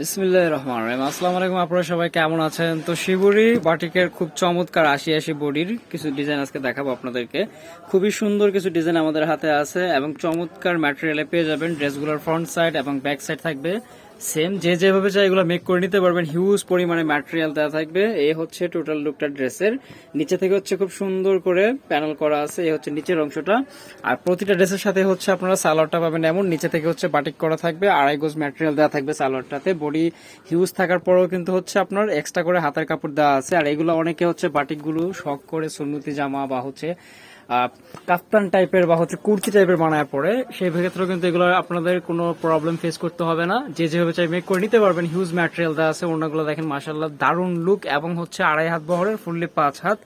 বিসমিল্লাহ রহমান রহিম। আসসালামু আলাইকুম, আপনারা সবাই কেমন আছেন? তো শিবুরি বাটিকের খুব চমৎকার আশি আশি বডির কিছু ডিজাইন আজকে দেখাবো আপনাদেরকে। খুবই সুন্দর কিছু ডিজাইন আমাদের হাতে আছে এবং চমৎকার ম্যাটেরিয়ালে পেয়ে যাবেন। ড্রেসগুলোর ফ্রন্ট সাইড এবং ব্যাক সাইড থাকবে। সেম যে যেভাবে চাই এগুলো মেক করে নিতে পারবেন। হিউজ পরিমাণে ম্যাটেরিয়াল দেওয়া থাকবে। এ হচ্ছে টোটাল লুকটা ড্রেসের। নিচে থেকে হচ্ছে খুব সুন্দর করে প্যানেল করা আছে। এই হচ্ছে নিচের অংশটা। আর প্রতিটা ড্রেসের সাথে হচ্ছে আপনারা সালোয়ারটা পাবেন এমন। নিচে থেকে হচ্ছে বাটিক করা থাকবে। আড়াই গোজ ম্যাটেরিয়াল দেওয়া থাকবে সালোয়ারটাতে। বডি হিউজ থাকার পরেও কিন্তু হচ্ছে আপনার এক্সট্রা করে হাতের কাপড় দেওয়া আছে। আর এগুলো অনেকে হচ্ছে বাটিকগুলো শখ করে সুন্নতি জামা বা হচ্ছে আহ, কাফতান টাইপের বা হচ্ছে কুর্তি টাইপের বানায় পরে সেই ক্ষেত্রেও কিন্তু এগুলো আপনাদের কোনো প্রবলেম ফেস করতে হবে না। যে যেভাবে চাই মেক করে নিতে পারবেন। হিউজ ম্যাটেরিয়াল দেওয়া আছে অন্যগুলো দেখেন মাসাল্লাহ দারুণ লুক এবং হচ্ছে আড়াই হাত বহরের ফুললি পাঁচ হাত।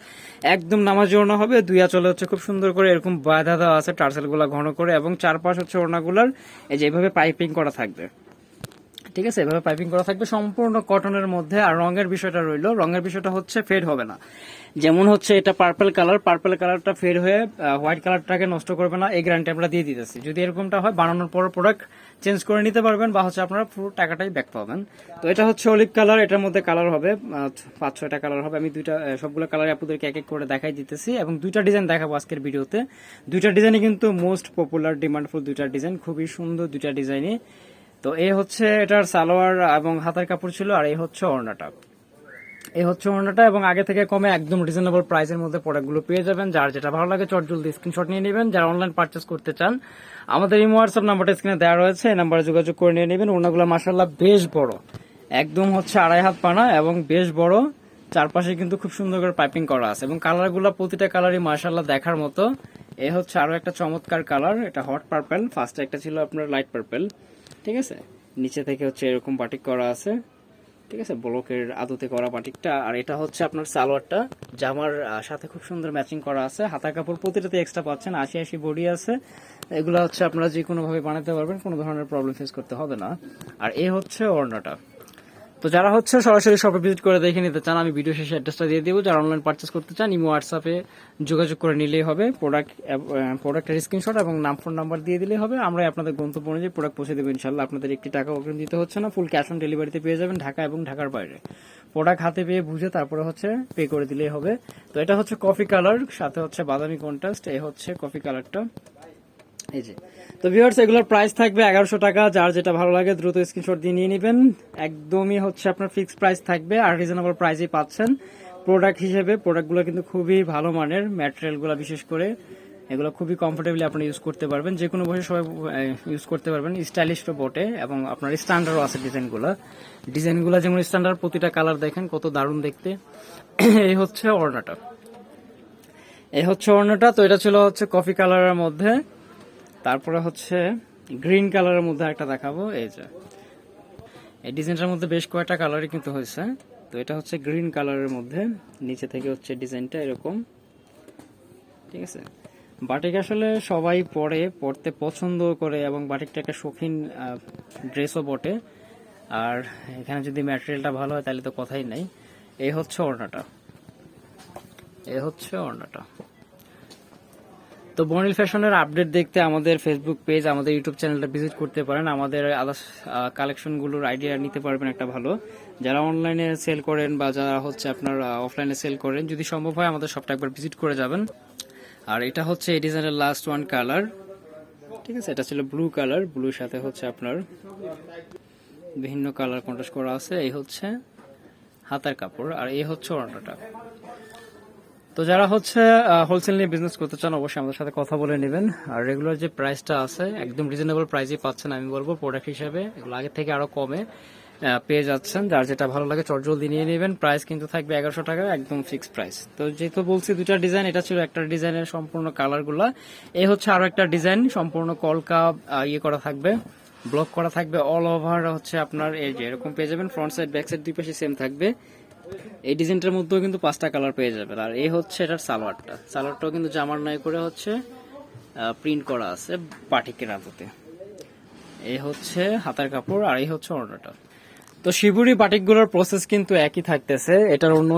একদম নামাজি ওড়না হবে দুই আঁচলে হচ্ছে খুব সুন্দর করে এরকম বাধা দেওয়া আছে টার্সেলগুলা ঘন করে এবং চারপাশ হচ্ছে ওড়নাগুলার এই যে এইভাবে পাইপিং করা থাকবে। ঠিক আছে, এভাবে পাইপিং করা থাকবে। সম্পূর্ণ কটনের মধ্যে, আর রঙের বিষয়টা রইল। রঙের বিষয়টা হচ্ছে ফেড হবে না। যেমন হচ্ছে এটা পার্পল কালার পার্পল কালারটা ফেড হয়ে হোয়াইট কালারটাকে নষ্ট করবে না। এই গ্যারান্টি আমরা দিয়ে দিতেছি। যদি এরকমটা হয়, বানানোর পর প্রোডাক্ট চেঞ্জ করে নিতে পারবেন বা হচ্ছে আপনারা পুরো টাকাটাই ব্যাক পাবেন। তো এটা হচ্ছে অলিভ কালার এটার মধ্যে কালার হবে পাঁচ, ছয়টা কালার হবে। আমি দুইটা সবগুলো কালার আপনাদেরকে এক এক করে দেখাই দিতেছি এবং দুইটা ডিজাইন দেখাবো আজকের ভিডিওতে। দুইটা ডিজাইনই কিন্তু মোস্ট পপুলার ডিমান্ডফুল দুইটা ডিজাইন খুবই সুন্দর দুইটা ডিজাইনই তো এই হচ্ছে এটার সালোয়ার এবং হাতার কাপড় ছিল, আর এই হচ্ছে ওড়নাটা। এই হচ্ছে অর্ণাটা এবং আগে থেকে কমে একদম রিজনেবল প্রাইসের মধ্যে প্রোডাক্টগুলো পেয়ে যাবেন। যার যেটা ভালো লাগে চট জলদি স্ক্রিনশট নিয়ে নেবেন। যারা অনলাইন পারচেস করতে চান, আমাদের এই হোয়াটসঅ্যাপ নাম্বারটা স্ক্রিনে দেওয়া রয়েছে। এই নাম্বারে যোগাযোগ করে নিয়ে নেবেন। ওড়নাগুলো মাসাল্লাহ বেশ বড়। একদম হচ্ছে আড়াই হাত পানা এবং বেশ বড়। চারপাশে কিন্তু খুব সুন্দর করে পাইপিং করা আছে এবং কালারগুলো প্রতিটা কালারই মাসাল্লাহ দেখার মতো। এ হচ্ছে আরও একটা চমৎকার কালার এটা হট পার্পেল ফার্স্টে একটা ছিল আপনার লাইট পার্পেল ঠিক আছে? নিচে থেকে হচ্ছে এরকম বাটিক করা আছে। ঠিক আছে? ব্লকের আদতে করা বাটিকটা। আর এটা হচ্ছে আপনার সালোয়ারটা। জামার সাথে খুব সুন্দর ম্যাচিং করা আছে। হাতা কাপড় প্রতিটাতে এক্সট্রা পাচ্ছেন। আশি আশি বডি আছে। এগুলো হচ্ছে আপনারা যে কোনোভাবে বানাতে পারবেন। কোনো ধরনের প্রবলেম ফেস করতে হবে না। আর এ হচ্ছে ওড়নাটা। তো যারা হচ্ছে সরাসরি শপে ভিজিট করে দেখে নিতে চান, আমি ভিডিও শেষে অ্যাড্রেসটা দিয়ে দেবো। যারা অনলাইন পার্চেস করতে চান, ইমো হোয়াটসঅ্যাপে যোগাযোগ করে নিলেই হবে। প্রোডাক্ট প্রোডাক্টের স্ক্রিনশট এবং নাম ফোন নাম্বার দিয়ে দিলেই হবে। আমরা আপনাদের গন্তব্য অনুযায়ী প্রোডাক্ট পৌঁছে দেবো ইনশাল্লাহ আপনাদের একটি টাকা অগ্রিম দিতে হচ্ছে না। ফুল ক্যাশ অন ডেলিভারিতে পেয়ে যাবেন ঢাকা এবং ঢাকার বাইরে। প্রোডাক্ট হাতে পেয়ে বুঝে তারপরে হচ্ছে পে করে দিলেই হবে। তো এটা হচ্ছে কফি কালার সাথে হচ্ছে বাদামি কন্ট্রাস্ট এ হচ্ছে কফি কালারটা এই যে। তো ভিউয়ার্স এগুলোর প্রাইস থাকবে এগারোশো টাকা। যার যেটা ভালো লাগে, দ্রুত স্ক্রিনশট দিয়ে নিয়ে নেবেন। একদমই হচ্ছে আপনার ফিক্সড প্রাইস থাকবে আর রিজনেবল প্রাইসেই পাচ্ছেন। প্রোডাক্ট হিসেবে প্রোডাক্টগুলো কিন্তু খুবই ভালো মানের। ম্যাটেরিয়ালগুলো বিশেষ করে, এগুলো খুবই কমফোর্টেবলি আপনি ইউজ করতে পারবেন। যে কোনো বয়সে সবাই ইউজ করতে পারবেন। স্টাইলিশ বটে এবং আপনার স্ট্যান্ডার্ডও আছে ডিজাইনগুলো ডিজাইনগুলো যেমন স্ট্যান্ডার্ড প্রতিটা কালার দেখেন, কত দারুণ দেখতে। এই হচ্ছে ওড়নাটা। এই হচ্ছে ওড়নাটা। তো এটা ছিল হচ্ছে কফি কালারের মধ্যে। তারপরে হচ্ছে গ্রিন কালারের মধ্যে একটা দেখাবো, এই যে। এই ডিজাইনটার মধ্যে বেশ কয়েকটা কালারই কিন্তু হয়েছে। তো এটা হচ্ছে গ্রিন কালারের মধ্যে, নিচে থেকে হচ্ছে ডিজাইনটা এরকম। ঠিক আছে? বাটিক আসলে সবাই পরে পড়তে পছন্দ করে এবং বাটিকটা একটা শৌখিন ড্রেসও বটে। আর এখানে যদি ম্যাটেরিয়ালটা ভালো হয় তাহলে তো কথাই নাই। এই হচ্ছে ওড়নাটা। এই হচ্ছে ওড়নাটা। তো বর্নিল ফ্যাশনের আপডেট দেখতে আমাদের ফেসবুক পেজ আমাদের ইউটিউব চ্যানেলটা ভিজিট করতে পারেন। আমাদের আদার্স কালেকশনগুলোর আইডিয়া নিতে পারবেন একটা ভালো। যারা অনলাইনে সেল করেন বা যারা হচ্ছে আপনার অফলাইনে সেল করেন, যদি সম্ভব হয় আমাদের সবটা একবার ভিজিট করে যাবেন। আর এটা হচ্ছে এই ডিজাইনের লাস্ট ওয়ান কালার ঠিক আছে, এটা ছিল ব্লু কালার ব্লুর সাথে হচ্ছে আপনার বিভিন্ন কালার কন্ট্রাস্ট করা আছে। এই হচ্ছে হাতার কাপড় আর এই হচ্ছে ওড়নাটা। তো যারা হচ্ছে হোলসেল নিয়ে বিজনেস করতে চান, অবশ্যই আমাদের সাথে কথা বলে নেবেন। আর রেগুলার যে প্রাইসটা আছে, একদম রিজনেবল প্রাইসে পাচ্ছেন, আমি বলব প্রোডাক্ট হিসেবে। এগুলো আগে থেকে আরও কমে পেয়ে যাচ্ছেন। যার যেটা ভালো লাগে চট জলদি নিয়ে নেবেন। প্রাইস কিন্তু থাকবে এগারোশো টাকা, একদম ফিক্স প্রাইস তো যেহেতু বলছি দুটা ডিজাইন এটা ছিল একটা ডিজাইনের সম্পূর্ণ কালারগুলা এই হচ্ছে আরও একটা ডিজাইন সম্পূর্ণ কলকা ইয়ে করা থাকবে ব্লক করা থাকবে অল ওভার হচ্ছে আপনার, এই যে এরকম পেয়ে যাবেন ফ্রন্ট সাইড ব্যাক সাইড দুই পাশে সেম থাকবে। এই ডিজাইনটার মধ্যেও কিন্তু পাঁচটা কালার পেয়ে যাবেন। আর এই হচ্ছে এটার সালোয়ারটা। সালোয়ারটাও কিন্তু জামার নাই করে হচ্ছে প্রিন্ট করা আছে বাটিকের আদতে এই হচ্ছে হাতার কাপড় আর এই হচ্ছে ওড়নাটা তো শিবুরি বাটিকগুলোর প্রসেস কিন্তু একই থাকতেছে। এটার অন্য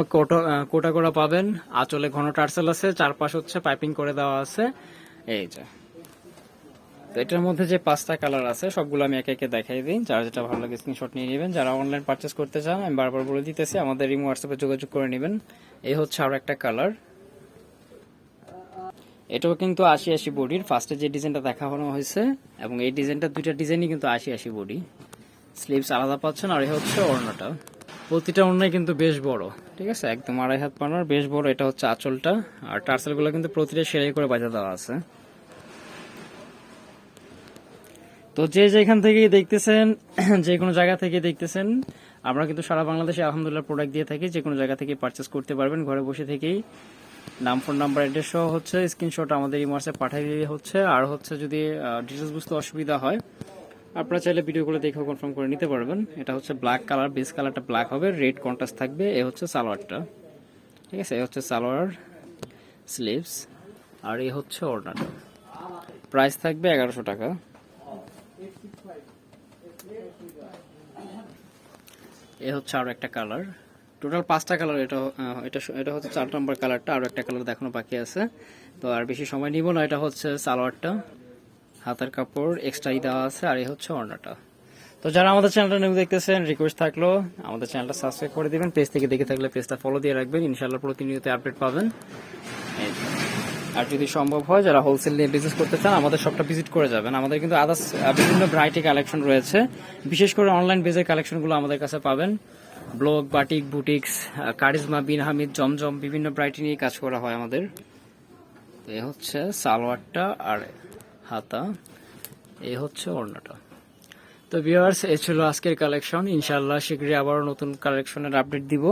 কোটা করা পাবেন। আঁচলে ঘন টার্সেল আছে, চারপাশ হচ্ছে পাইপিং করে দেওয়া আছে। এই যে। তো এটার মধ্যে যে পাঁচটা কালার আছে, সবগুলো আমি একে একে দেখাই দিই। যারা যেটা ভালো লাগে স্ক্রিনশট নিয়ে নেবেন। যারা অনলাইন পারচেস করতে চান, আমি বারবার বলে দিতেছি, আমাদের ইমো হোয়াটসঅ্যাপে যোগাযোগ করে নেবেন। এই হচ্ছে আরও একটা কালার এটাও কিন্তু আশি আশি বডির। ফার্স্টে যে ডিজাইনটা দেখানো হয়েছে, এবং এই ডিজাইনটা দুইটা ডিজাইনই কিন্তু আশি আশি বডি। স্লিভস আলাদা পাচ্ছেন, আর এই হচ্ছে ওড়নাটা। প্রতিটা ওড়নাই কিন্তু বেশ বড়, ঠিক আছে? একদম আড়াই হাত পানার, বেশ বড়। এটা হচ্ছে আঁচলটা। আর টার্সেলগুলো কিন্তু প্রতিটা সেলাই করে বাজা দেওয়া আছে। তো যে যেখান থেকে দেখতেছেন, যে কোনো জায়গা থেকে দেখতেছেন, আমরা কিন্তু সারা বাংলাদেশে আলহামদুলিল্লাহ প্রোডাক্ট দিয়ে থাকি, যে কোনো জায়গা থেকে পারচেস করতে পারবেন, ঘরে বসে থেকেই। নাম ফোন নাম্বার অ্যাড্রেস সহ হচ্ছে স্ক্রিনশট আমাদের এই হোয়াটসঅ্যাপ পাঠিয়ে দিয়ে হচ্ছে। আর হচ্ছে যদি ডিটেলস বুঝতে অসুবিধা হয়, আপনারা চাইলে ভিডিওগুলো দেখেও কনফার্ম করে নিতে পারবেন। এটা হচ্ছে ব্ল্যাক কালার বেস কালারটা ব্ল্যাক হবে রেড কন্ট্রাস্ট থাকবে, এ হচ্ছে সালোয়ারটা। ঠিক আছে? এ হচ্ছে সালোয়ার স্লিভস আর এ হচ্ছে ওড়নাটা। প্রাইস থাকবে এগারোশো টাকা। এ হচ্ছে আরও একটা কালার। টোটাল পাঁচটা কালার এটা এটা এটা হচ্ছে চার নম্বর কালারটা, আরও একটা কালার দেখানো বাকি আছে। তো আর বেশি সময় নিব না, এটা হচ্ছে সালোয়ারটা। হাতের কাপড় এক্সট্রাই দেওয়া আছে, আর এই হচ্ছে ওড়নাটা। তো যারা আমাদের চ্যানেলটা নিউ দেখতেছেন রিকোয়েস্ট থাকল, আমাদের চ্যানেলটা সাবস্ক্রাইব করে দিবেন। পেজ থেকে দেখে থাকলে পেজটা ফলো দিয়ে রাখবেন। ইনশাআল্লাহ প্রতিনিয়ত আপডেট পাবেন। আর যদি সম্ভব হয়, যারা হোলসেল নিয়ে বিজনেস করতে চান, আমাদের শপটা ভিজিট করে যাবেন। আমাদের কিন্তু আদার্স বিভিন্ন ভ্যারাইটি কালেকশন রয়েছে। বিশেষ করে অনলাইন বেজের কালেকশনগুলো আমাদের কাছে পাবেন। Blog, batik boutiques Karishma, Bin Hamid, Zamzam, বিভিন্ন ভ্যারাইটি নিয়ে কাজ করা হয় আমাদের। এ হচ্ছে সালোয়ারটা আর হাতা। এই হচ্ছে অন্যটা তো ভিউয়ার্স এ ছিল আজকের কালেকশন ইনশাল্লাহ শীঘ্রই আবারও নতুন কালেকশনের আপডেট দিব।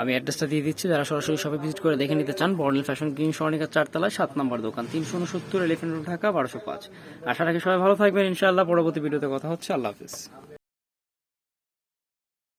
আমি অ্যাড্রেসটা দিয়ে দিচ্ছি, যারা সরাসরি শপে ভিজিট করে দেখে নিতে চান বর্ণেল ফ্যাশন কিং স্বর্ণিকা চারতলায় সাত নম্বর দোকান, তিনশো উনসত্তর এলিফেন্ট রোড ঢাকা, বারোশো পাঁচ। আশা রাখি সবাই ভালো থাকবেন, ইনশাআল্লাহ পরবর্তী ভিডিওতে কথা হচ্ছে, আল্লাহ হাফিজ।